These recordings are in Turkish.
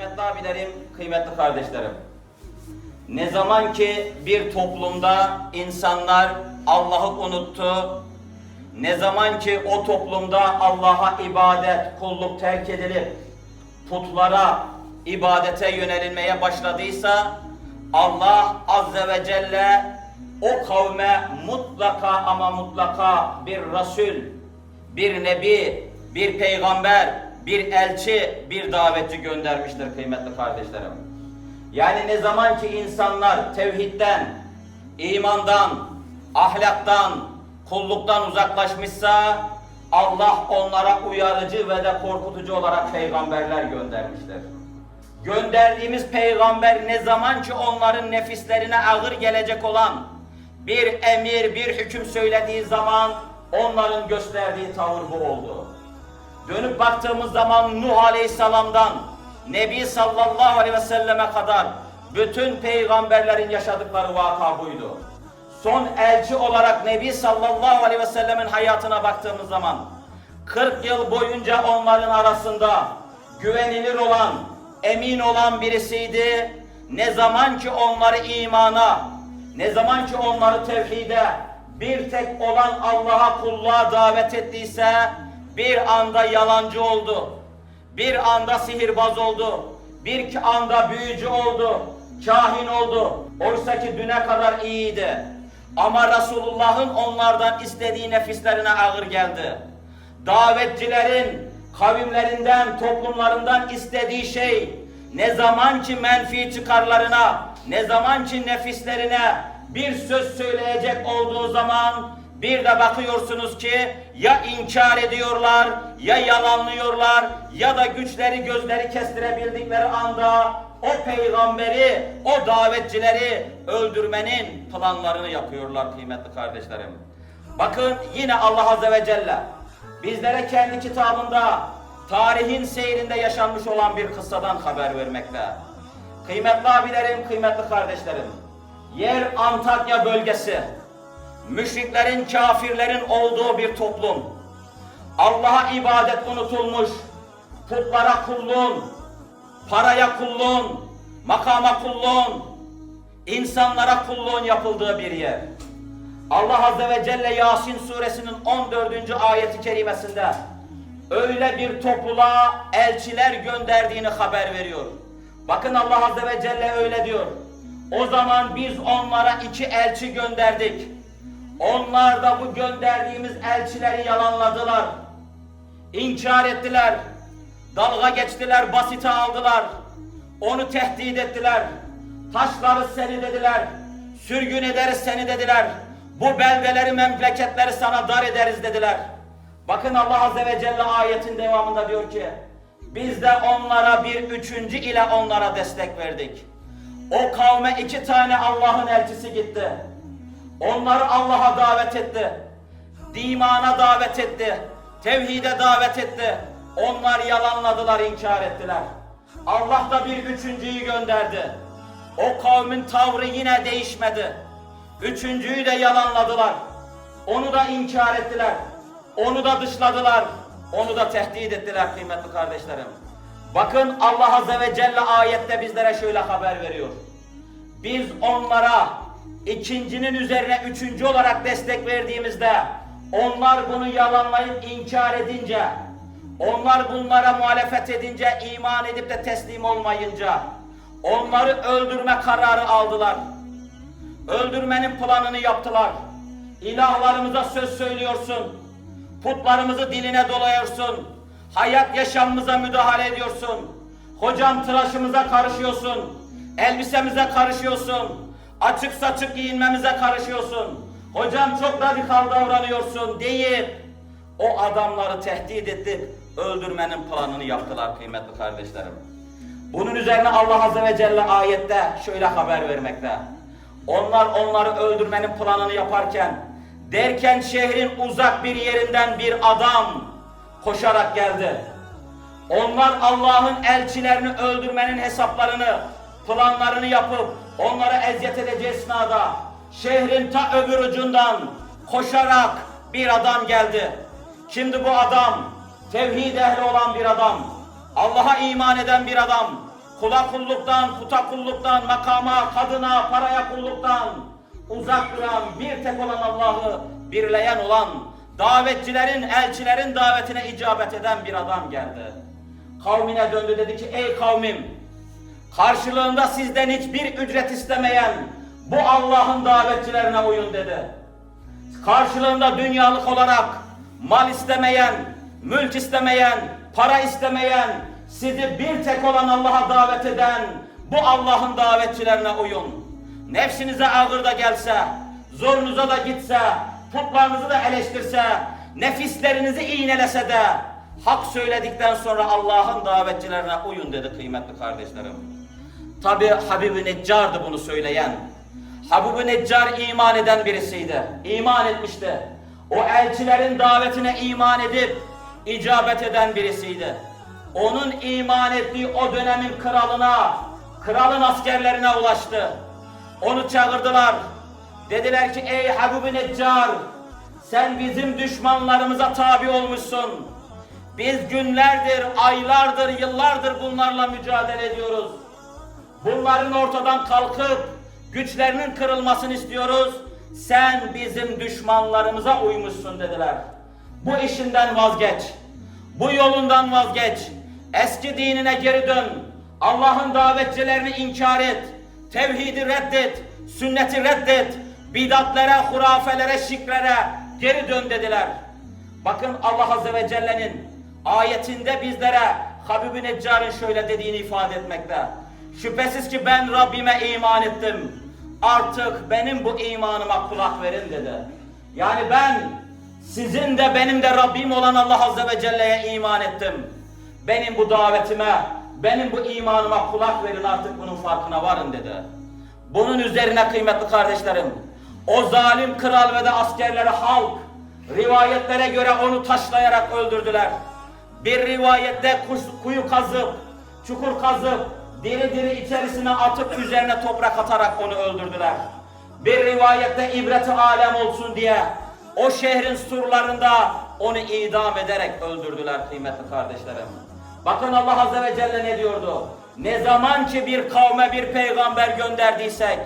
Kıymetli abilerim, kıymetli kardeşlerim. Ne zaman ki bir toplumda insanlar Allah'ı unuttu, ne zaman ki o toplumda Allah'a ibadet, kulluk terk edilip putlara, ibadete yönelilmeye başladıysa Allah Azze ve Celle o kavme mutlaka ama mutlaka bir Resul, bir Nebi, bir Peygamber, bir elçi, bir davetçi göndermiştir kıymetli kardeşlerim. Yani ne zaman ki insanlar tevhidden, imandan, ahlaktan, kulluktan uzaklaşmışsa Allah onlara uyarıcı ve de korkutucu olarak peygamberler göndermiştir. Gönderdiğimiz peygamber ne zaman ki onların nefislerine ağır gelecek olan bir emir, bir hüküm söylediği zaman onların gösterdiği tavır bu oldu. Dönüp baktığımız zaman Nuh Aleyhisselam'dan Nebi sallallahu aleyhi ve selleme kadar bütün peygamberlerin yaşadıkları vaka buydu. Son elçi olarak Nebi sallallahu aleyhi ve sellemin hayatına baktığımız zaman 40 yıl boyunca onların arasında güvenilir olan, emin olan birisiydi. Ne zaman ki onları imana, ne zaman ki onları tevhide, bir tek olan Allah'a kulluğa davet ettiyse bir anda yalancı oldu. Bir anda sihirbaz oldu. Bir anda büyücü oldu. Kahin oldu. Oysa ki düne kadar iyiydi. Ama Resulullah'ın onlardan istediği nefislerine ağır geldi. Davetçilerin kavimlerinden, toplumlarından istediği şey ne zaman ki menfi çıkarlarına, ne zaman ki nefislerine bir söz söyleyecek olduğu zaman bir de bakıyorsunuz ki ya inkar ediyorlar, ya yalanlıyorlar, ya da güçleri gözleri kestirebildikleri anda o peygamberi, o davetçileri öldürmenin planlarını yapıyorlar kıymetli kardeşlerim. Bakın yine Allah Azze ve Celle bizlere kendi kitabında tarihin seyrinde yaşanmış olan bir kıssadan haber vermekte. Kıymetli abilerim, kıymetli kardeşlerim, yer Antakya bölgesi, müşriklerin, kafirlerin olduğu bir toplum. Allah'a ibadet unutulmuş, putlara kulluğun, paraya kulluğun, makama kulluğun, insanlara kulluğun yapıldığı bir yer. Allah Azze ve Celle Yasin suresinin 14. ayeti kerimesinde öyle bir topluluğa elçiler gönderdiğini haber veriyor. Bakın Allah Azze ve Celle öyle diyor. O zaman biz onlara iki elçi gönderdik. Onlar da bu gönderdiğimiz elçileri yalanladılar. İnkar ettiler. Dalga geçtiler, basite aldılar. Onu tehdit ettiler. Taşları seni dediler. Sürgün ederiz seni dediler. Bu beldeleri, memleketleri sana dar ederiz dediler. Bakın Allah Azze ve Celle ayetin devamında diyor ki, biz de onlara bir üçüncü ile onlara destek verdik. O kavme iki tane Allah'ın elçisi gitti. Onları Allah'a davet etti. Dimana davet etti. Tevhide davet etti. Onlar yalanladılar, inkar ettiler. Allah da bir üçüncüyü gönderdi. O kavmin tavrı yine değişmedi. Üçüncüyü de yalanladılar. Onu da inkar ettiler. Onu da dışladılar. Onu da tehdit ettiler kıymetli kardeşlerim. Bakın Allah Azze ve Celle ayette bizlere şöyle haber veriyor. Biz onlara ikincinin üzerine üçüncü olarak destek verdiğimizde onlar bunu yalanlayıp inkar edince onlar bunlara muhalefet edince iman edip de teslim olmayınca onları öldürme kararı aldılar. Öldürmenin planını yaptılar. İlahlarımıza söz söylüyorsun. Putlarımızı diline dolayıyorsun. Hayat yaşamımıza müdahale ediyorsun. Hocam tıraşımıza karışıyorsun. Elbisemize karışıyorsun. Açık saçık giyinmemize karışıyorsun. Hocam çok radikal davranıyorsun deyip o adamları tehdit edip öldürmenin planını yaptılar kıymetli kardeşlerim. Bunun üzerine Allah Azze ve Celle ayette şöyle haber vermekte. Onlar onları öldürmenin planını yaparken derken şehrin uzak bir yerinden bir adam koşarak geldi. Onlar Allah'ın elçilerini öldürmenin hesaplarını, planlarını yapıp onlara eziyet edeceği esnada şehrin ta öbür ucundan koşarak bir adam geldi. Şimdi bu adam tevhid ehli olan bir adam, Allah'a iman eden bir adam, kula kulluktan, puta kulluktan, makama, kadına, paraya kulluktan uzak duran bir tek olan Allah'ı birleyen olan davetçilerin, elçilerin davetine icabet eden bir adam geldi. Kavmine döndü dedi ki ey kavmim karşılığında sizden hiçbir ücret istemeyen bu Allah'ın davetçilerine uyun dedi. Karşılığında dünyalık olarak mal istemeyen, mülk istemeyen, para istemeyen, sizi bir tek olan Allah'a davet eden bu Allah'ın davetçilerine uyun. Nefsinize ağır da gelse, zorunuza da gitse, putlarınızı da eleştirse, nefislerinizi iğnelese de hak söyledikten sonra Allah'ın davetçilerine uyun dedi kıymetli kardeşlerim. Tabi Habib-i Neccar'dı bunu söyleyen. Habib-i Neccar iman eden birisiydi. İman etmişti. O elçilerin davetine iman edip icabet eden birisiydi. Onun iman ettiği o dönemin kralına, kralın askerlerine ulaştı. Onu çağırdılar. Dediler ki ey Habib-i Neccar sen bizim düşmanlarımıza tabi olmuşsun. Biz günlerdir, aylardır, yıllardır bunlarla mücadele ediyoruz. Bunların ortadan kalkıp güçlerinin kırılmasını istiyoruz. Sen bizim düşmanlarımıza uymuşsun dediler. Bu işinden vazgeç. Bu yolundan vazgeç. Eski dinine geri dön. Allah'ın davetçilerini inkar et. Tevhidi reddet. Sünneti reddet. Bidatlere, hurafelere, şirklere geri dön dediler. Bakın Allah Azze ve Celle'nin ayetinde bizlere Habib-i Neccar'ın şöyle dediğini ifade etmekte. Şüphesiz ki ben Rabbime iman ettim. Artık benim bu imanıma kulak verin dedi. Yani ben sizin de benim de Rabbim olan Allah Azze ve Celle'ye iman ettim. Benim bu davetime, benim bu imanıma kulak verin artık bunun farkına varın dedi. Bunun üzerine kıymetli kardeşlerim, o zalim kral ve de askerleri halk rivayetlere göre onu taşlayarak öldürdüler. Bir rivayette kuş- kuyu kazıp, çukur kazıp, diri diri içerisine atıp üzerine toprak atarak onu öldürdüler. Bir rivayette ibreti alem olsun diye o şehrin surlarında onu idam ederek öldürdüler kıymetli kardeşlerim. Bakın Allah Azze ve Celle ne diyordu? Ne zaman ki bir kavme bir peygamber gönderdiysek,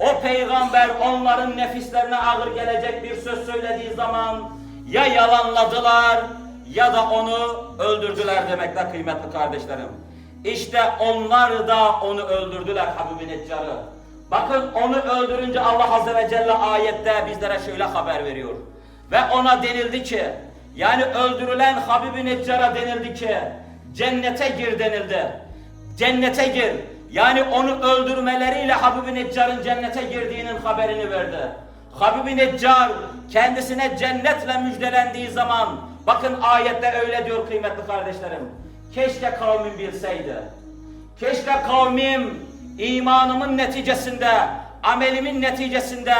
o peygamber onların nefislerine ağır gelecek bir söz söylediği zaman ya yalanladılar ya da onu öldürdüler demekte kıymetli kardeşlerim. İşte onlar da onu öldürdüler Habib-i Neccar'ı. Bakın onu öldürünce Allah Azze ve Celle ayette bizlere şöyle haber veriyor. Ve ona denildi ki, yani öldürülen Habib-i Neccar'a denildi ki, cennete gir denildi. Cennete gir. Yani onu öldürmeleriyle Habib-i Neccar'ın cennete girdiğinin haberini verdi. Habib-i Neccar kendisine cennetle müjdelendiği zaman bakın ayette öyle diyor kıymetli kardeşlerim. Keşke kavmin bilseydi. Keşke kavmim imanımın neticesinde, amelimin neticesinde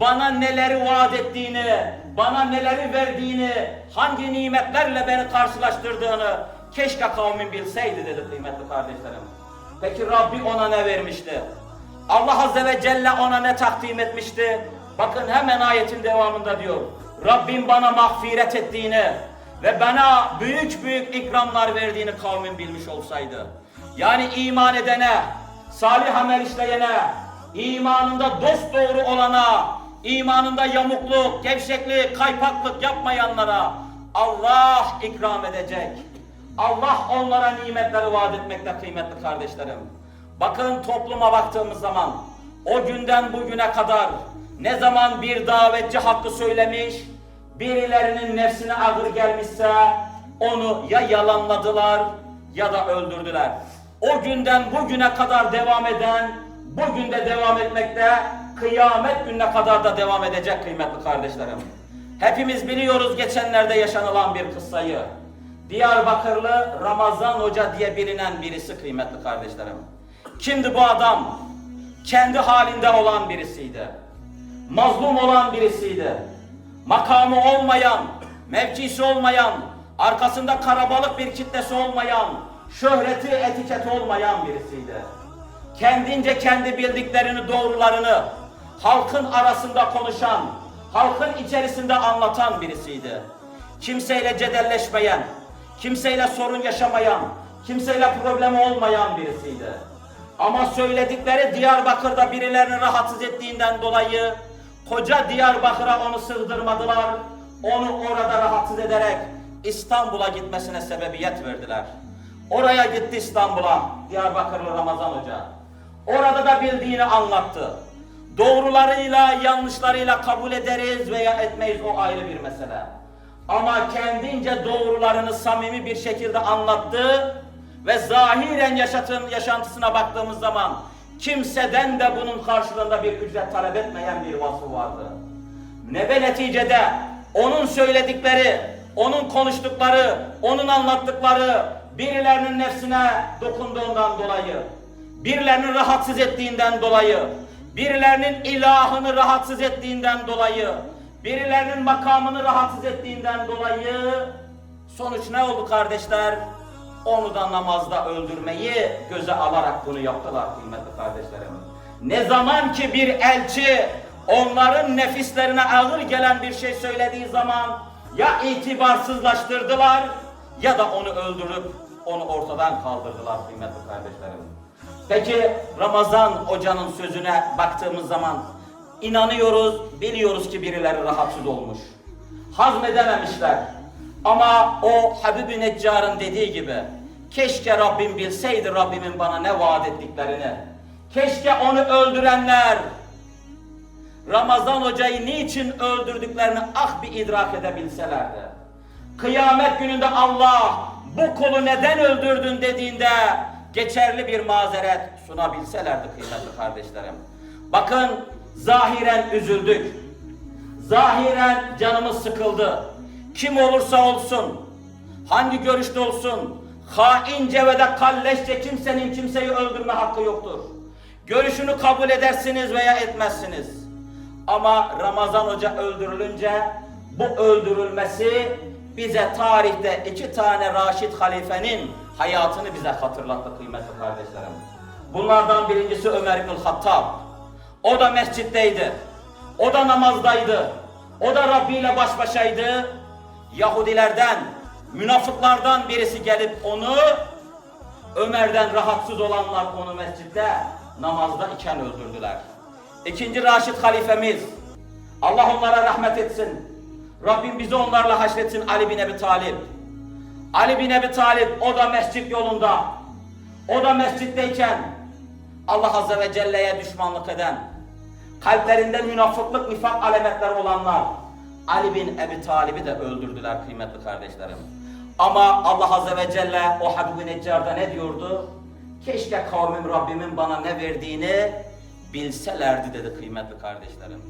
bana neleri vaat ettiğini, bana neleri verdiğini, hangi nimetlerle beni karşılaştırdığını keşke kavmin bilseydi dedi kıymetli kardeşlerim. Peki Rabbi ona ne vermişti? Allah Azze ve Celle ona ne takdim etmişti? Bakın hemen ayetin devamında diyor. Rabbim bana mağfiret ettiğini ve bana büyük büyük ikramlar verdiğini kavmin bilmiş olsaydı. Yani iman edene, salih amel işleyene, imanında dost doğru olana, imanında yamukluk, gevşeklik, kaypaklık yapmayanlara Allah ikram edecek. Allah onlara nimetleri vaat etmekte kıymetli kardeşlerim. Bakın topluma baktığımız zaman o günden bugüne kadar ne zaman bir davetçi hakkı söylemiş, birilerinin nefsine ağır gelmişse onu ya yalanladılar ya da öldürdüler. O günden bugüne kadar devam eden, bugün de devam etmekte, kıyamet gününe kadar da devam edecek kıymetli kardeşlerim. Hepimiz biliyoruz geçenlerde yaşanılan bir kıssayı. Diyarbakırlı Ramazan Hoca diye bilinen birisi kıymetli kardeşlerim. Kimdi bu adam? Kendi halinde olan birisiydi. Mazlum olan birisiydi. Makamı olmayan, mevkisi olmayan, arkasında karabalık bir kitlesi olmayan, şöhreti, etiketi olmayan birisiydi. Kendince kendi bildiklerini, doğrularını halkın arasında konuşan, halkın içerisinde anlatan birisiydi. Kimseyle cedelleşmeyen, kimseyle sorun yaşamayan, kimseyle problemi olmayan birisiydi. Ama söyledikleri Diyarbakır'da birilerini rahatsız ettiğinden dolayı koca Diyarbakır'a onu sığdırmadılar. Onu orada rahatsız ederek İstanbul'a gitmesine sebebiyet verdiler. Oraya gitti İstanbul'a Diyarbakırlı Ramazan Hoca. Orada da bildiğini anlattı. Doğrularıyla yanlışlarıyla kabul ederiz veya etmeyiz o ayrı bir mesele. Ama kendince doğrularını samimi bir şekilde anlattı ve zahiren yaşatın, yaşantısına baktığımız zaman kimseden de bunun karşılığında bir ücret talep etmeyen bir vasfı vardı. Ne ve neticede onun söyledikleri, onun konuştukları, onun anlattıkları birilerinin nefsine dokunduğundan dolayı, birilerinin rahatsız ettiğinden dolayı, birilerinin ilahını rahatsız ettiğinden dolayı, birilerinin makamını rahatsız ettiğinden dolayı sonuç ne oldu kardeşler? Onu da namazda öldürmeyi göze alarak bunu yaptılar kıymetli kardeşlerim. Ne zaman ki bir elçi onların nefislerine ağır gelen bir şey söylediği zaman ya itibarsızlaştırdılar ya da onu öldürüp onu ortadan kaldırdılar kıymetli kardeşlerim. Peki Ramazan hocanın sözüne baktığımız zaman inanıyoruz, biliyoruz ki birileri rahatsız olmuş. Hazmedememişler. Ama o Habib-i Neccar'ın dediği gibi keşke Rabbim bilseydi Rabbimin bana ne vaat ettiklerini. Keşke onu öldürenler Ramazan hocayı niçin öldürdüklerini ah bir idrak edebilselerdi. Kıyamet gününde Allah bu kulu neden öldürdün dediğinde geçerli bir mazeret sunabilselerdi kıymetli kardeşlerim. Bakın zahiren üzüldük. Zahiren canımız sıkıldı. Kim olursa olsun, hangi görüşte olsun, haince ve de kalleşçe kimsenin kimseyi öldürme hakkı yoktur. Görüşünü kabul edersiniz veya etmezsiniz. Ama Ramazan Hoca öldürülünce bu öldürülmesi bize tarihte iki tane Raşid halifenin hayatını bize hatırlattı kıymetli kardeşlerim. Bunlardan birincisi Ömer İbnül Hattab. O da mescitteydi. O da namazdaydı. O da Rabbi ile baş başaydı. Yahudilerden, münafıklardan birisi gelip onu Ömer'den rahatsız olanlar onu mescitte namazda iken öldürdüler. İkinci Raşid halifemiz Allah onlara rahmet etsin. Rabbim bizi onlarla haşretsin Ali bin Ebi Talib. Ali bin Ebi Talib o da mescit yolunda. O da mescitteyken Allah Azze ve Celle'ye düşmanlık eden, kalplerinde münafıklık, nifak alametleri olanlar Ali bin Ebi Talib'i de öldürdüler kıymetli kardeşlerim. Ama Allah Azze ve Celle o Habib-i Neccar'da ne diyordu? Keşke kavmim Rabbimin bana ne verdiğini bilselerdi dedi kıymetli kardeşlerim.